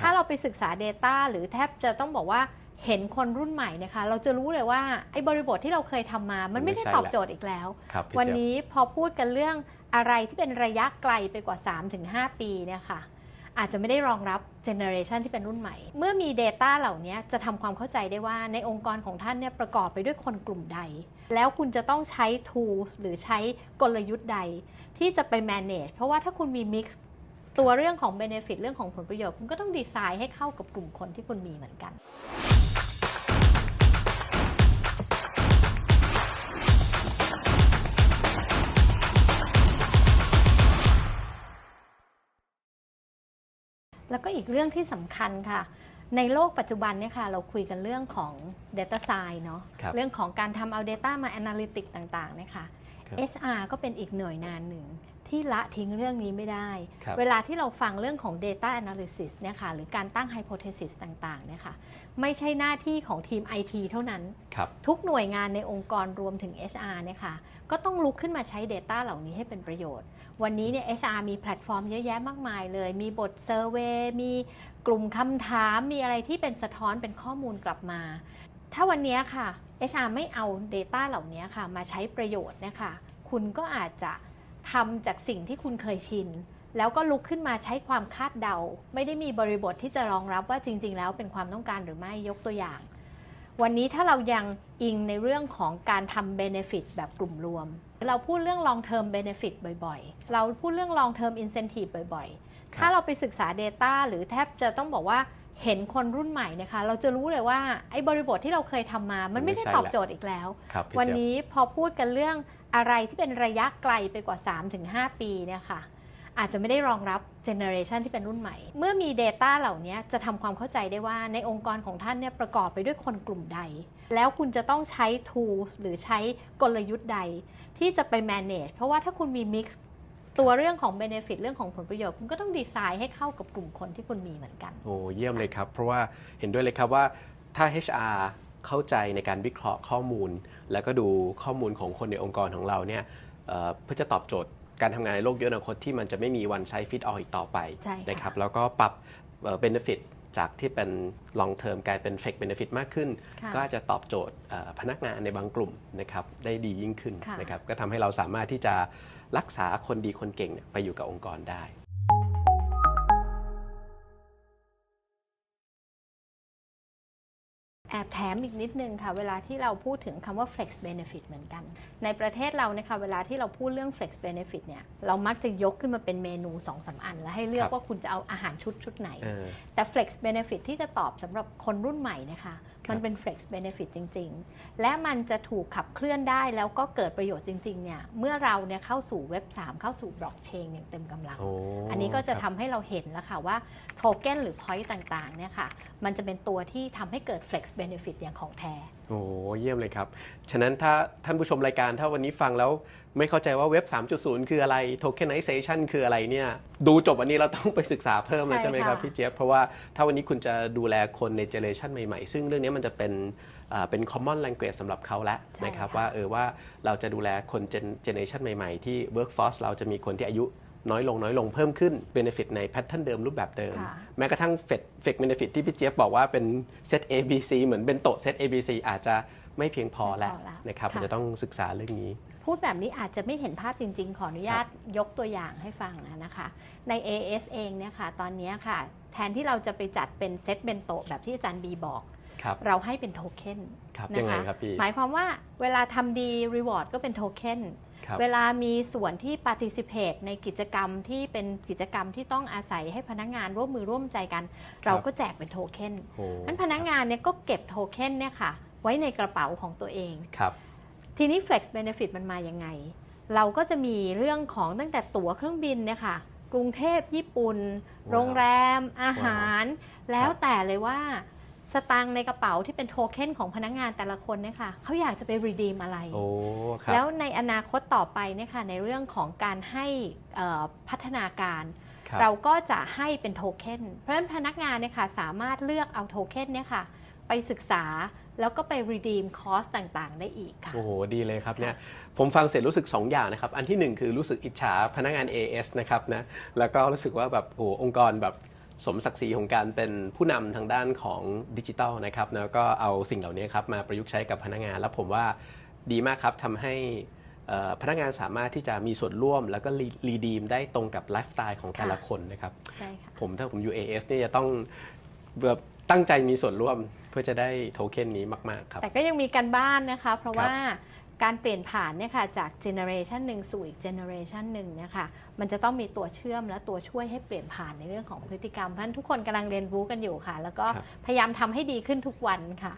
ถ้าเราไปศึกษา Data หรือแทบจะต้องบอกว่าเห็นคนรุ่นใหม่นะคะเราจะรู้เลยว่าไอ้บริบทที่เราเคยทำมา มันไม่ได้ไม่ใช่ตอบแล้วโจทย์อีกแล้วครับพี่วันเจี๊ยบนี้พอพูดกันเรื่องอะไรที่เป็นระยะไกลไปกว่า 3-5 ปีเนี่ยค่ะอาจจะไม่ได้รองรับเจเนอเรชันที่เป็นรุ่นใหม่ เมื่อมี Data เหล่านี้จะทำความเข้าใจได้ว่าในองค์กรของท่านเนี่ยประกอบไปด้วยคนกลุ่มใด แล้วคุณจะต้องใช้ tools หรือใช้กลยุทธ์ใด ที่จะไป manage เพราะว่าถ้าคุณมี mix ตัวเรื่องของ benefit เรื่องของผลประโยชน์ คุณก็ต้องดีไซน์ให้เข้ากับกลุ่มคนที่คุณมีเหมือนกันแล้วก็อีกเรื่องที่สำคัญค่ะ ในโลกปัจจุบันเนี่ยค่ะ เราคุยกันเรื่องของ Data Science เนาะครับเรื่องของการทำเอา Data มา Analytics ต่างๆเนี่ยค่ะครับ HR ก็เป็นอีกหน่วยงานหนึ่ง ที่ละทิ้งเรื่องนี้ไม่ได้ ครับ เวลาที่เราฟังเรื่องของ Data Analysis เนี่ยค่ะหรือการตั้ง Hypothesis ต่างๆเนี่ยค่ะไม่ใช่หน้าที่ของทีม IT เท่านั้น ครับ ทุกหน่วยงานในองค์กรรวมถึง HR เนี่ยค่ะก็ต้องลุกขึ้นมาใช้ Data เหล่านี้ให้เป็นประโยชน์ วันนี้เนี่ย HR มีแพลตฟอร์มเยอะแยะมากมายเลย มีบทเซอร์เวยมีกลุ่มคำถาม มีอะไรที่เป็นสะท้อนเป็นข้อมูลกลับมา ถ้าวันนี้ค่ะ HR ไม่เอา Data เหล่านี้ค่ะมาใช้ประโยชน์นะคะคุณก็อาจจะ ทำจากสิ่งที่คุณเคยชิน แล้วก็ลุกขึ้นมาใช้ความคาดเดา ไม่ได้มีบริบทที่จะรองรับว่าจริง ๆ แล้วเป็นความต้องการหรือไม่ยกตัวอย่าง วันนี้ถ้าเรายังอิงในเรื่องของการทำ benefit แบบกลุ่มรวม เราพูดเรื่อง long term benefit บ่อยๆ เราพูดเรื่อง long term incentive บ่อยๆ ถ้าเราไปศึกษา Data หรือแทบจะต้องบอกว่า เห็นคนรุ่นใหม่นะคะ เราจะรู้เลยว่าไอ้บริบทที่เราเคยทำมา มันไม่ได้ไม่ใช่ตอบแล้วโจทย์อีกแล้วครับพี่วันเจี๊ยบนี้พอพูดกันเรื่องอะไรที่เป็นระยะไกลไปกว่า 3-5 ปีเนี่ยค่ะอาจจะไม่ได้รองรับเจเนอเรชันที่เป็นรุ่นใหม่ เมื่อมี Data เหล่านี้จะทำความเข้าใจได้ว่าในองค์กรของท่านเนี่ยประกอบไปด้วยคนกลุ่มใด แล้วคุณจะต้องใช้ tools หรือใช้กลยุทธ์ใด ที่จะไป manage เพราะว่าถ้าคุณมี mix ตัวเรื่องของ benefit เรื่องของผลประโยชน์ คุณก็ต้องดีไซน์ให้เข้ากับกลุ่มคนที่คุณมีเหมือนกัน โอ้เยี่ยมเลยครับ เพราะว่าเห็นด้วยเลยครับว่าถ้า HR เข้าใจในการวิเคราะห์ข้อมูล แล้วก็ดูข้อมูลของคนในองค์กรของเราเนี่ยเอ่อเพื่อจะตอบโจทย์การทำงานในโลกยุคอนาคตที่มันจะไม่มีวันใช้ fit all อีกต่อไปใช่ค่ะ นะครับแล้วก็ปรับเอ่อ benefit จากที่เป็น long term กลายเป็น flex benefit มากขึ้นค่ะก็จะตอบโจทย์เอ่อพนักงานในบางกลุ่มนะครับได้ดียิ่งขึ้นค่ะนะครับก็ทำให้เราสามารถที่จะรักษาคนดีคนเก่งเนี่ยไปอยู่กับองค์กรได้ แอบแถมอีกนิดนึงค่ะ เวลาที่เราพูดถึงคำว่า flex benefit เหมือนกัน ในประเทศเราเนี่ยค่ะเวลาที่เราพูดเรื่อง flex benefit เนี่ยเรามักจะยกขึ้นมาเป็นเมนู2อสอัน แล้วให้เลือคกรับว่าคุณจะเอาอาหารชุดชุดไหนเออแต่ flex benefit ที่จะตอบสำหรับคนรุ่นใหม่เนะคะครับมันเป็น flex benefit จริง ๆ และมันจะถูกขับเคลื่อนได้แล้วก็เกิดประโยชน์จริงๆเนี่ยเมื่อเราเนี่ยเข้าสู่เว็บ 3 เข้าสู่บล็อกเชนอย่างเต็มกำลังโอ้อันนี้ก็จะคทำรับให้เราเห็นแล้วค่ะว่าโทเก้นหรือ point ต่างๆเนี่ยค่ะมันจะเป็นตัวที่ทำให้เกิด flex benefit อย่างของแท้ โอ้เยี่ยมเลยครับ ฉะนั้นถ้าท่านผู้ชมรายการถ้าวันนี้ฟังแล้วไม่เข้าใจว่าเว็บ 3.0 คืออะไร tokenization คืออะไรเนี่ย ดูจบวันนี้เราต้องไปศึกษาเพิ่มเลยใช่ใช่ไหมครับค่ะพี่เจี๊ยบ เพราะว่าถ้าวันนี้คุณจะดูแลคนในเจเนอเรชันใหม่ๆ ซึ่งเรื่องนี้มันจะเป็นอ่าเป็น common language สำหรับเขาแล้วใช่นะครับค่ะว่าเออว่าเราจะดูแลคนเจเนอเรชันใหม่ๆ ที่ workforce เราจะมีคนที่อายุ น้อยลงน้อยลงเพิ่มขึ้น benefit ในแพทเทิร์นเดิมรูปแบบเดิมค่ะแม้กระทั่งเฟดเฟกเบนฟิตที่พี่เจี๊ยบบอกว่าเป็นเซต ABC เหมือนเป็นโต๊ะเซต ABC อาจจะไม่เพียงพอแล้วไม่พอแล้วนะครับค่ะมันจะต้องศึกษาเรื่องนี้ พูดแบบนี้อาจจะไม่เห็นภาพจริง ๆ ขออนุญาตยกตัวอย่างให้ฟังนะคะ ใน AS เองเนี่ยค่ะตอนนี้ค่ะ แทนที่เราจะไปจัดเป็นเซตเบนโตะแบบที่อาจารย์บีบอกครับเราให้เป็นโทเค็นครับนะยังไงคะครับพี่หมายความว่าเวลาทำดีรีวอร์ดก็เป็นโทเค็นครับ เวลามีส่วนที่ participate ในกิจกรรมที่เป็นกิจกรรมที่ต้องอาศัยให้พนักงานร่วมมือร่วมใจกัน เราก็แจกเป็นโทเค็นโอ้นั้นพนักงานเนี่ยก็เก็บโทเค็นเนี่ยค่ะไว้ในกระเป๋าของตัวเองครับทีนี้ flex benefit มันมายังไง เราก็จะมีเรื่องของตั้งแต่ตั๋วเครื่องบินเนี่ยค่ะกรุงเทพญี่ปุ่นว้าวโรงแรม อาหาร แล้วครับแต่เลยว่า สตางค์ในกระเป๋าที่เป็นโทเค็นของพนักงานแต่ละคนเนี่ยค่ะเขาอยากจะไป redeem อะไร โอ้ครับแล้วในอนาคตต่อไปเนี่ยค่ะในเรื่องของการให้เอ่อพัฒนาการครับเราก็จะให้เป็นโทเค็นเพราะฉะนั้นพนักงานเนี่ยค่ะสามารถเลือกเอาโทเค็นเนี่ยค่ะไปศึกษาแล้วก็ไป redeem cost ต่างๆ ได้อีกค่ะ โอ้โห ดีเลยครับเนี่ยผมฟังเสร็จรู้สึก 2 อย่างนะครับ อันที่ 1 คือรู้สึกอิจฉาพนักงาน AS นะครับนะแล้วก็รู้สึกว่าแบบโอ้โหองค์กรแบบ สมศักดิ์ศรีของการเป็นผู้นำทางด้านของดิจิทัลนะครับแล้วก็เอาสิ่งเหล่านี้ครับมาประยุกต์ใช้กับพนักงาน แล้วผมว่าดีมากครับทำให้เอ่อพนักงานสามารถที่จะมีส่วนร่วม แล้วก็รีดีมได้ตรงกับไลฟ์สไตล์ของแต่ละคนนะครับใช่ค่ะผมถ้าผมอยู่ AS เนี่ยจะต้องแบบตั้งใจมีส่วนร่วมเพื่อจะได้โทเค็นนี้มาก ๆ ครับ แต่ก็ยังมีการบ้านนะคะ เพราะครับว่า การเปลี่ยนผ่านเนี่ยค่ะจากเจเนอเรชันหนึ่งสู่อีกเจเนอเรชันหนึ่งเนี่ยค่ะมันจะต้องมีตัวเชื่อมและตัวช่วยให้เปลี่ยนผ่านในเรื่องของพฤติกรรมเพราะฉะนั้นทุกคนกำลังเรียนรู้กันอยู่ค่ะ แล้วก็ครับพยายามทำให้ดีขึ้นทุกวันค่ะ